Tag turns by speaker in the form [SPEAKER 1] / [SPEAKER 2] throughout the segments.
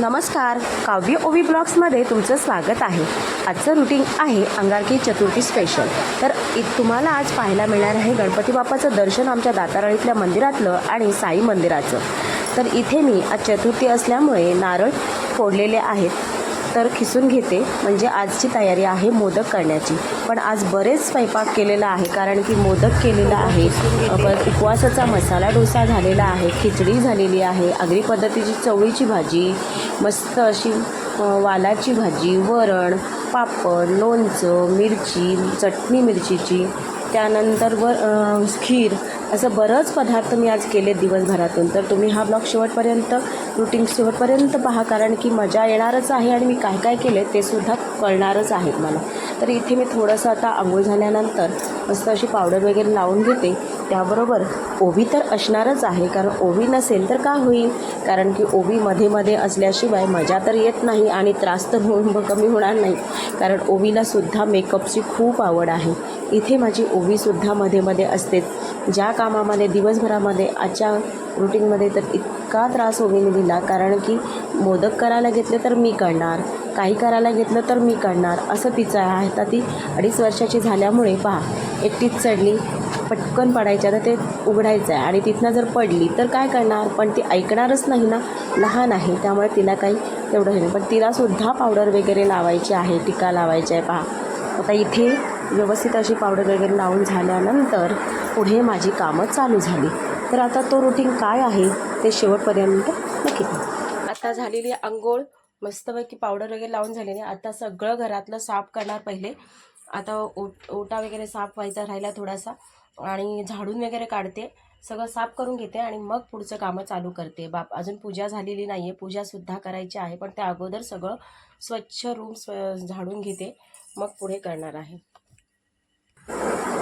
[SPEAKER 1] नमस्कार. काव्य ओवी ब्लॉग्समध्ये तुमचं स्वागत आहे. आजचं रुटीन आहे अंगारकी चतुर्थी स्पेशल तर इ तुम्हाला आज पाहायला मिळणार आहे गणपती बाप्पाचं दर्शन आमच्या दाताराळीतल्या मंदिरातलं आणि साई मंदिराचं. तर इथे मी आज चतुर्थी असल्यामुळे नारळ फोडलेले आहेत. तर खिसून घेते. म्हणजे आजची तयारी आहे मोदक करण्याची. पण आज बरेच स्वयंपाक केलेला आहे. कारण की मोदक केलेला आहे. परत उपवासाचा मसाला डोसा झालेला आहे. खिचडी झालेली आहे. आगरी पद्धतीची चवळीची भाजी मस्त अशी वालाची भाजी वरण पापड लोणचं मिरची चटणी मिरचीची त्यानंतर व खीर असं बरंच पदार्थ मी आज केले दिवसभरातून. तर तुम्ही हा ब्लॉग शेवटपर्यंत रुटीन शेवटपर्यंत पहा कारण की मजा येणारच आहे आणि मी काय काय केले ते सुद्धा कळणारच आहेत मला. तर इथे मी थोडंसं आता आंघोळ झाल्यानंतर मस्त अशी पावडर वगैरे लावून घेते. त्याबरोबर ओवी तर असणारच आहे. कारण ओवी नसेल तर का होईल? कारण की ओवी मध्ये मध्ये असल्याशिवाय मजा तर येत नाही आणि त्रास तर होऊन कमी होणार नाही. कारण ओवीला सुद्धा मेकअपची खूप आवड आहे. इथे माझी ओवीसुद्धा मध्ये मध्ये असतेच. ज्या कामामध्ये दिवसभरामध्ये आजच्या रुटीनमध्ये तर इतका त्रास ओवीने दिला. कारण की मोदक करायला घेतले तर मी करणार. काही करायला घेतलं तर मी करणार. असं तिचं आहे. आता ती अडीच वर्षाची झाल्यामुळे पहा एकटीच चढली. पटकन पडायच्या तर ते उघडायचं आहे आणि तिथनं जर पडली तर काय करणार? पण ती ऐकणारच नाही ना. लहान आहे त्यामुळे तिला काही तेवढं हे नाही. पण तिलासुद्धा पावडर वगैरे लावायची आहे टिका लावायची आहे. पहा. आता इथे व्यवस्थित अशी पावडर वगैरे लावून झाल्यानंतर पुढे माझी कामं चालू झाली. तर आता तो रुटीन काय आहे ते शेवटपर्यंत नक्की आता झालेली आंघोळ मस्तपैकी पावडर वगैरे लावून झालेली आहे. आता सगळं घरातलं साफ करणार पहिले. आता ओट ओटा वगैरे साफ व्हायचा राहिला थोडासा. आणि झाडून वगैरे काढते सगळं साफ करून घेते आणि मग पुढचं कामं चालू करते. बाप अजून पूजा झालेली नाही आहे पूजासुद्धा करायची आहे पण त्या अगोदर सगळं स्वच्छ रूम स्व झाडून घेते मग पुढे करणार आहे.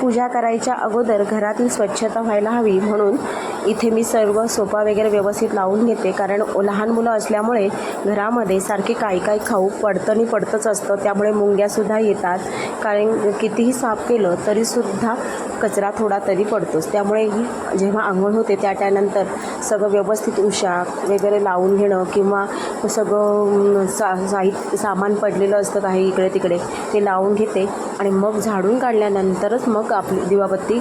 [SPEAKER 1] पूजा करायच्या अगोदर घरातील स्वच्छता व्हायला हवी म्हणून इथे मी सर्व सोफा वगैरे व्यवस्थित लावून घेते. कारण लहान मुलं असल्यामुळे घरामध्ये सारखे काही काही खाऊ पडतं आणि पडतंच असतं. त्यामुळे मुंग्यासुद्धा येतात. कारण कितीही साफ केलं तरीसुद्धा कचरा थोडा तरी पडतोच. त्यामुळे ही जेव्हा आंघोळ होते त्या त्यानंतर सगळं व्यवस्थित उषा वगैरे लावून घेणं किंवा सगळं सा साहित्य सामान पडलेलं असतं काही इकडे तिकडे ते लावून घेते. आणि मग झाडून काढल्यानंतरच मग आपली दिवाबत्ती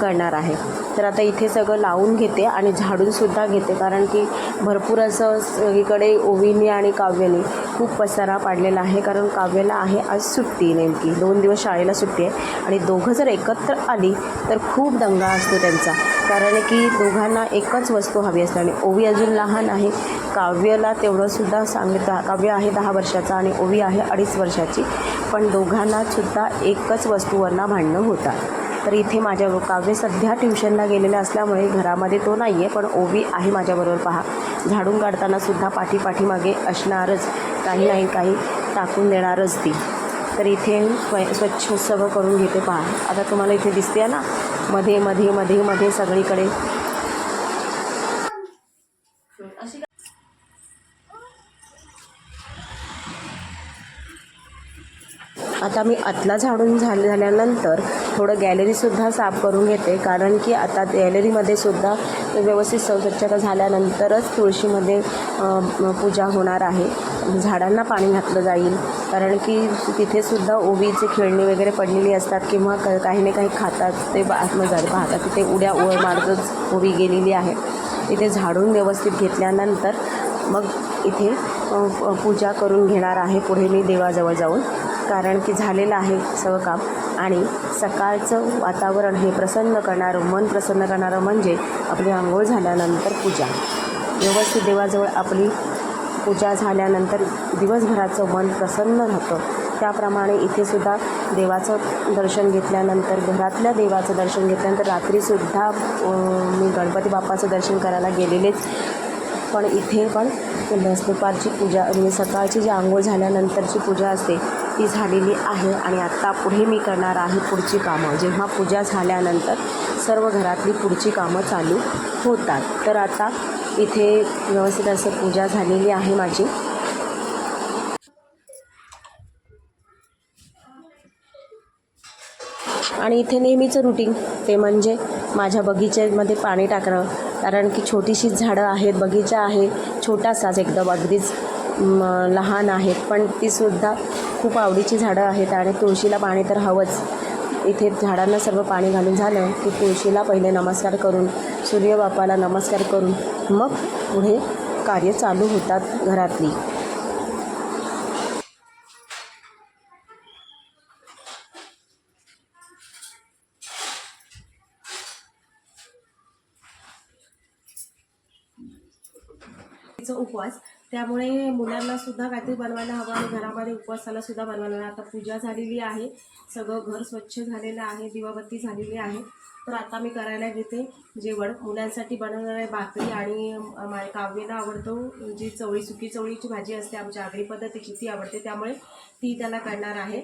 [SPEAKER 1] करणार आहे. तर आता इथे सगळं लावून घेते आणि झाडूनसुद्धा घेते. कारण की भरपूर असं सगळीकडे ओवीने आणि काव्याने खूप पसारा पाडलेला आहे कारण काव्याला आहे आज सुट्टी नेमकी. दोन दिवस शाळेला सुट्टी आहे आणि दोघं जर एकत्र आली तर खूप दंगा असतो त्यांचा. कारण की दोघांना एकच वस्तू हवी असते आणि ओवी अजून लहान आहे. काव्यला तेवढंसुद्धा सांगितलं काव्य आहे दहा वर्षाचा आणि ओवी आहे अडीच वर्षाची. पण दोघांनासुद्धा एकच वस्तूवरनं भांडणं होतात. तर इथे माझ्या काव्य सध्या ट्युशनला गेलेलं असल्यामुळे घरामध्ये तो नाही आहे पण ओवी आहे माझ्याबरोबर पहा. झाडून काढतानासुद्धा पाठीपाठीमागे असणारच. काही नाही काही टाकून देणारच ती. तर इथे स्वच्छ सगळं करून घेते पहा. आता तुम्हाला इथे दिसते ना? मध्ये मध्ये मध्ये मध्ये सगळीकडे. आता मी आतला झाडून झाले झाल्यानंतर थोडं गॅलरीसुद्धा साफ करून घेते. कारण की आता गॅलरीमध्ये सुद्धा व्यवस्थित स्वच्छता झाल्यानंतरच तुळशीमध्ये पूजा होणार आहे. झाडांना पाणी घातलं जाईल. कारण की तिथे सुद्धा ओवीचे खेळणी वगैरे पडलेली असतात किंवा क- काही ना काही खातात ते बा- झाड पाहतात. तिथे उड्या ओळ मारतच ओवी गेलेली आहे. तिथे झाडून व्यवस्थित घेतल्यानंतर मग इथे पूजा करून घेणार आहे पुढे मी देवाजवळ जाऊन. कारण की झालेलं आहे सगळं काम. आणि सकाळचं वातावरण हे प्रसन्न करणारं मन प्रसन्न करणारं म्हणजे आपली आंघोळ झाल्यानंतर पूजा. व्यवस्थित देवाजवळ आपली पूजा झाल्यानंतर दिवसभराचं मन प्रसन्न राहतं. त्याप्रमाणे इथे सुद्धा देवाचं दर्शन घेतल्यानंतर घरातल्या देवाचं दर्शन घेतल्यानंतर रात्रीसुद्धा मी गणपती बाप्पाचं दर्शन करायला गेलेलेच. पण इथे पण दुपारची पूजा म्हणजे सकाळची जी आंघोळ झाल्यानंतरची पूजा असते ती झालेली आहे आणि आत्ता पुढे मी करणार आहे पुढची कामं. जेव्हा पूजा झाल्यानंतर सर्व घरातली पुढची कामं चालू होतात. तर आता इथे व्यवस्थित असं पूजा झालेली आहे माझी. आणि इथे नेहमीचं रुटीन ते म्हणजे माझ्या बगीच्यामध्ये पाणी टाकणं. कारण की छोटीशी झाडं आहेत बगीचा आहे छोटासाच एकदम अगदीच लहान आहेत. पण तीसुद्धा खूप आवडीची झाडं आहेत आणि तुळशीला पाणी तर हवंच. इथे झाडांना सर्व पाणी घालून झालं की तुळशीला पहिले नमस्कार करून सूर्यबापाला नमस्कार करून मग पुढे कार्य चालू होतात घरातली.
[SPEAKER 2] तिचा उपवास. त्यामुळे मुलांना सुद्धा काहीतरी बनवायला हवं आणि घरामध्ये उपवासाला सुद्धा बनवायला हवं. आता पूजा झालेली आहे. सगळं घर स्वच्छ झालेलं आहे. दिवाबत्ती झालेली आहे. तर आता मी करायला घेते जेवण. मुलांसाठी बनवणार आहे भाकरी आणि माझ्या काव्याला आवडतो. जी चवळी सुकी चवळीची भाजी असते आमच्या आगरी पद्धतीची ती आवडते. त्यामुळे ती त्याला करणार आहे.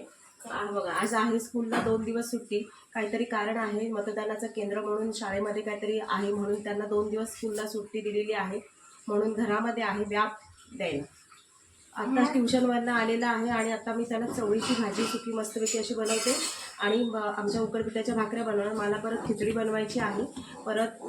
[SPEAKER 2] बघा आज आहे स्कूलला दोन दिवस सुट्टी. काहीतरी कारण आहे मतदानाचं केंद्र म्हणून शाळेमध्ये काहीतरी आहे म्हणून त्यांना दोन दिवस स्कूलला सुट्टी दिलेली आहे. म्हणून घरामध्ये आहे व्याप द्यायला. आता ट्युशनवरनं आलेला आहे आणि आता मी त्याला चवळीची भाजी सुकी मस्तपैकी अशी बनवते. आणि आमच्या उकडपिठाच्या भाकऱ्या बनवणार मला परत खिचडी बनवायची आहे. परत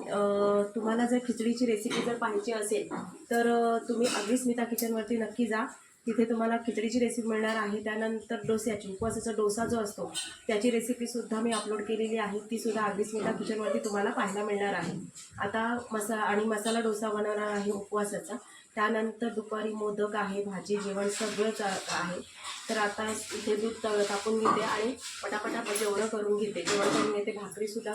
[SPEAKER 2] तुम्हाला जर खिचडीची रेसिपी जर पाहिजे असेल तर तुम्ही अगदी स्मिता किचनवरती नक्की जा. तिथे तुम्हाला खिचडीची रेसिपी मिळणार आहे. त्यानंतर डोस्याची उपवासाचा डोसा जो असतो त्याची रेसिपीसुद्धा मी अपलोड केलेली आहे. तीसुद्धा अगदी स्मिता किचनवरती तुम्हाला पाहायला मिळणार आहे. आता मसा आणि मसाला डोसा बनवणार आहे उपवासाचा. त्यानंतर दुपारी मोदक आहे भाजी जेवण सगळंच आहे. तर आता इथे दूध तळ टाकून घेते आणि पटापटा जेवढं करून घेते जेवण करून घेते भाकरीसुद्धा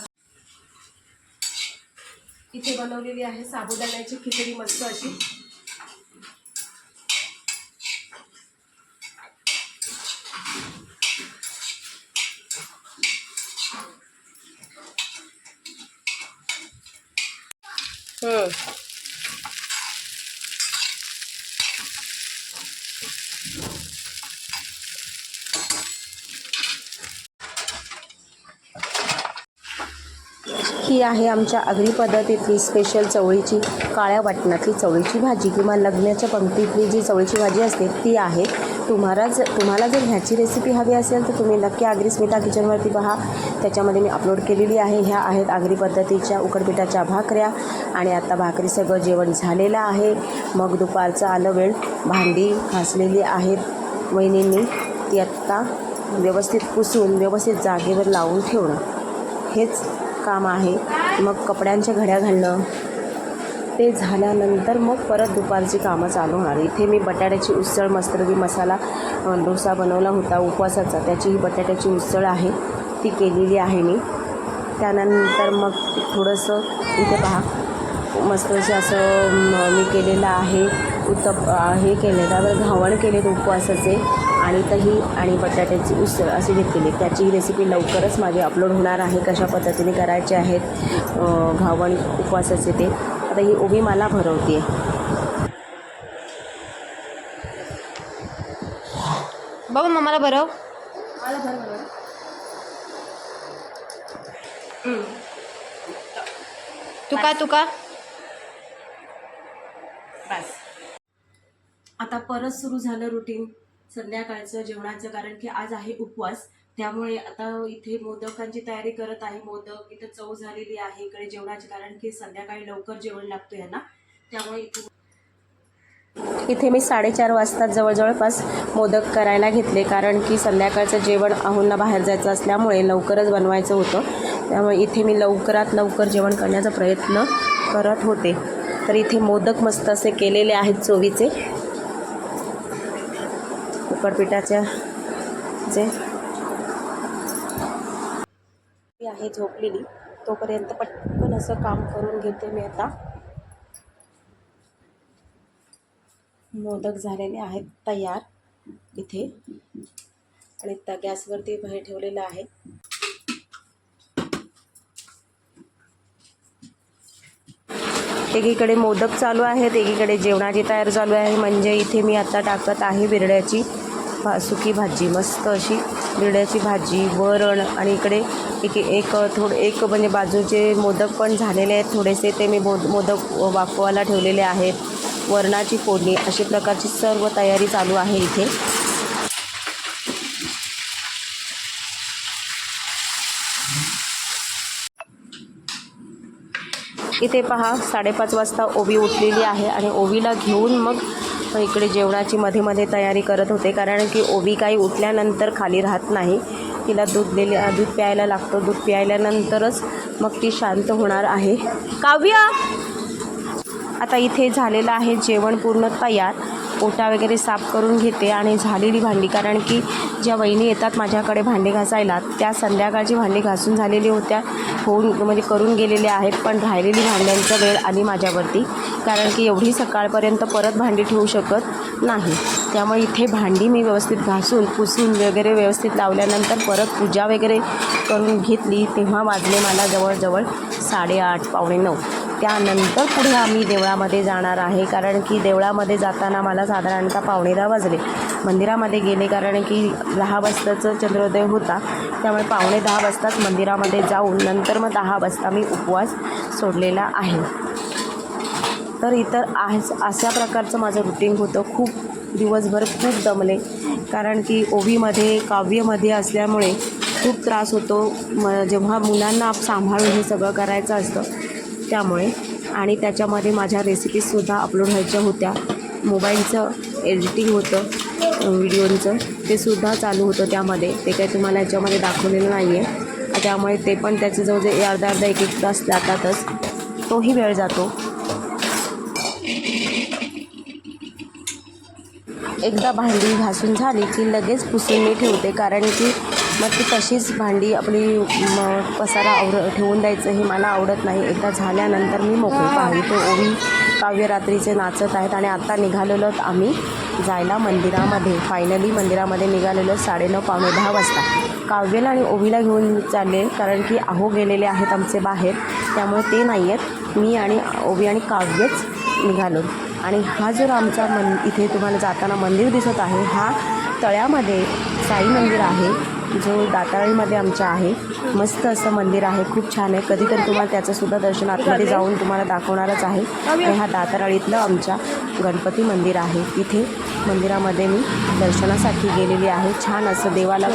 [SPEAKER 2] इथे बनवलेली आहे साबुदाण्याची खिचडी मस्त अशी
[SPEAKER 1] हम्म. ही आहे आमच्या आगरी पद्धतीतली स्पेशल चवळीची काळ्या वाटणातली चवळीची भाजी किंवा लग्नाच्या पंक्तीतली जी चवळीची भाजी असते ती आहे. तुम्हाला जर तुम्हाला जर ह्याची रेसिपी हवी असेल तर तुम्ही नक्की आगरी स्मिता किचनवरती पहा. त्याच्यामध्ये मी अपलोड केलेली आहे. ह्या आहेत आगरी पद्धतीच्या उकडपिठाच्या भाकऱ्या आणि आता भाकरी सगळं जेवण झालेलं आहे. मग दुपारचं आलं वेळ. भांडी घासलेली आहेत वहिनींनी. ती आत्ता व्यवस्थित पुसून व्यवस्थित जागेवर लावून ठेवणं. हेच काम आहे. मग कपड्यांच्या घड्या घालणं. ते झाल्यानंतर मग परत दुपारची कामं चालू होणार. इथे मी बटाट्याची उसळ मस्तपैकी मसाला डोसा बनवला होता उपवासाचा. त्याची ही बटाट्याची उसळ आहे. ती केलेली आहे मी. त्यानंतर मग थोडंसं इथे पहा. मस्त असं मी केलेलं आहे. उत्तप हे केले त्यावर घावण केले उपवासाचे आणि दही आणि बटाट्याची उसळ अशी घेतलेली. त्याची रेसिपी लवकरच माझी अपलोड होणार आहे कशा पद्धतीने करायचे आहेत घावण उपवासाचे ते. आता ही उभी मला भरवते
[SPEAKER 3] बाबा मम्माला बरं
[SPEAKER 2] मला बरं बरं
[SPEAKER 3] तू का तू का
[SPEAKER 2] बस. आता परत सुरू झालं रुटीन संध्याकाळचं जेवणाचं कारण की आज आहे उपवास. त्यामुळे आता इथे मोदकांची तयारी करत आहे. मोदक इथं चव झालेली आहे इकडे जेवणाची कारण की संध्याकाळी लवकर जेवण लागतो यांना. त्यामुळे इथे
[SPEAKER 1] इथे मी साडेचार वाजता जवळजवळपास मोदक करायला घेतले कारण की संध्याकाळचं जेवण आहूंना बाहेर जायचं असल्यामुळे लवकरच बनवायचं होतं. त्यामुळे इथे मी लवकरात लवकर जेवण करण्याचा प्रयत्न करत होते. तर इथे मोदक मस्त असे केलेले आहेत चोवीचे. उकडपिठाच्या जे मी आहे झोपलेली तोपर्यंत पटकन असं काम करून घेते मी आता. मोदक झालेले आहेत तयार इथे. आणि त्या गॅसवरती बाहेर ठेवलेलं आहे. एकीकडे मोदक चालू आहेत एकीकडे जेवणाची तयार चालू आहे. म्हणजे इथे मी आता टाकत आहे बिरड्याची भा सुकी भाजी मस्त अशी बिरड्याची भाजी वरण आणि इकडे एक एक थोडं एक म्हणजे बाजूचे मोदक पण झालेले आहेत. थोडेसे ते मी मोद मोदक वाफवायला ठेवलेले आहेत. वरणाची फोडणी अशा प्रकारची सर्व तयारी चालू आहे इथे. इथे पहा साडेपाच वाजता ओवी उठलेली आहे आणि ओवीला घेऊन मग मग इकडे जेवणाची मध्ये मध्ये तयारी करत होते. कारण की ओबी काही उठल्यानंतर खाली राहत नाही. तिला दूध दिले दूध प्यायला लागतं. दूध प्यायल्यानंतरच मग ती शांत होणार आहे. काव्य! आता इथे झालेलं आहे जेवण पूर्ण तयार. ओटा वगैरे साफ करून घेते आणि झालेली भांडी कारण की ज्या वहिनी येतात माझ्याकडे भांडी घासायला त्या संध्याकाळची भांडी घासून झालेली होत्या होऊन म्हणजे करून गेलेल्या आहेत पण राहिलेली भांड्यांचा वेळ आली माझ्यावरती कारण की एवढी सकाळपर्यंत परत भांडी ठेवू शकत नाही. त्यामुळे इथे भांडी मी व्यवस्थित घासून पुसून वगैरे व्यवस्थित लावल्यानंतर परत पूजा वगैरे करून घेतली तेव्हा वाजले मला जवळजवळ साडेआठ पावणे नऊ. त्यानंतर पुढे आम्ही देवळामध्ये जाणार आहे. कारण की देवळामध्ये जाताना मला साधारणतः पावणे दहा वाजले. मंदिरामध्ये गेले कारण की दहा वाजताचं चंद्रोदय होता. त्यामुळे पावणे दहा वाजताच मंदिरामध्ये जाऊन नंतर मग दहा वाजता मी उपवास सोडलेला आहे. तर इतर आहेच अशा प्रकारचं माझं रुटीन होतं. खूप दिवसभर खूप दमले. कारण की ओवीमध्ये काव्यमध्ये असल्यामुळे खूप त्रास होतो. म जेव्हा मुलांना सांभाळून हे सगळं करायचं असतं त्यामुळे आणि त्याच्यामध्ये माझ्या रेसिपीजसुद्धा अपलोड व्हायच्या होत्या. मोबाईलचं एडिटिंग होतं व्हिडिओचं ते सुद्धा चालू होतं त्यामध्ये. ते काही तुम्हाला याच्यामध्ये दाखवलेलं नाही आहे त्यामुळे ते पण त्याचे जे अर्धा अर्धा एक एक तास जातातच. तोही वेळ जातो. एकदा भांडी घासून झाली की लगेच पुसून मी ठेवते. कारण की मग ती तशीच भांडी आपली पसारा आवर ठेवून द्यायचं हे मला आवडत नाही. एकदा झाल्यानंतर मी मोकळी पाहिली तो ओवी काव्यरात्रीचे नाचत आहेत आणि आत्ता निघालेलो आम्ही जायला मंदिरामध्ये. फायनली मंदिरामध्ये निघालेलो साडेनऊ पावणे दहा वाजता. काव्यला आणि ओवीला घेऊन चालले कारण की आहो गेलेले आहेत आमचे बाहेर. त्यामुळे ते नाही आहेत. मी आणि ओवी आणि काव्यच निघालो. आणि हा जो आमचा मन इथे तुम्हाला जाताना मंदिर दिसत आहे हा तळ्यामध्ये साई मंदिर आहे. जो दाताळीमध्ये आमच्या आहे मस्त असं मंदिर आहे खूप छान आहे. कधीतरी तुम्हाला त्याचंसुद्धा दर्शन आतमध्ये जाऊन तुम्हाला दाखवणारच आहे. आणि हा दाताराळीतलं आमच्या गणपती मंदिर आहे. इथे मंदिरामध्ये मी दर्शनासाठी गेलेली आहे. छान असं देवाला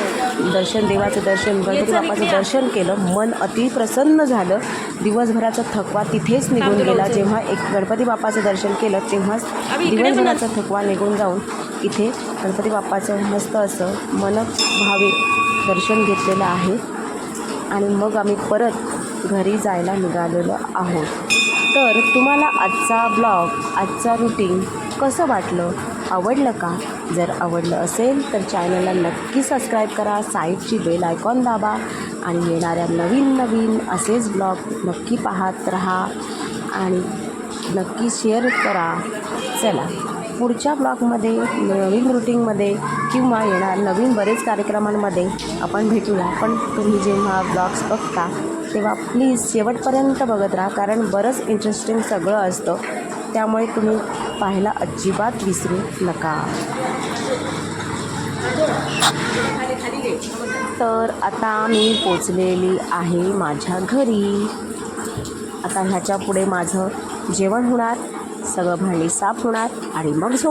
[SPEAKER 1] दर्शन देवाचं दर्शन गणपती बाप्पाचं दर्शन केलं. मन अति प्रसन्न झालं. दिवसभराचा थकवा तिथेच निघून गेला. जेव्हा एक गणपती बाप्पाचं दर्शन केलं तेव्हाच दिवसभराचा थकवा निघून जाऊन इथे गणपती बाप्पाचं मस्त असं मन भावे दर्शन घेतलेलं आहे. आणि मग आम्ही परत घरी जायला निघालेलो आहोत. तर तुम्हाला आजचा ब्लॉग आजचा रुटीन कसं वाटलं? आवडलं का? जर आवडलं असेल तर चॅनलला नक्की सबस्क्राईब करा. साईडची बेल आयकॉन दाबा. आणि येणाऱ्या नवीन नवीन असेच ब्लॉग नक्की पाहत राहा. आणि नक्की शेअर करा. चला. पुढच्या ब्लॉगमध्ये नवीन रुटीनमध्ये किंवा येणार नवीन बरेच कार्यक्रमांमध्ये आपण भेटूया. पण तुम्ही जेव्हा ब्लॉग्स बघता तेव्हा प्लीज शेवटपर्यंत बघत राहा कारण बरंच इंटरेस्टिंग सगळं असतं. त्यामुळे तुम्ही पाहायला अजिबात विसरू नका. तर आता मी पोचलेली आहे माझ्या घरी. आता ह्याच्या पुढे माझं जेवण होणार. सगळं भांडी साफ होणार आणि मग झोप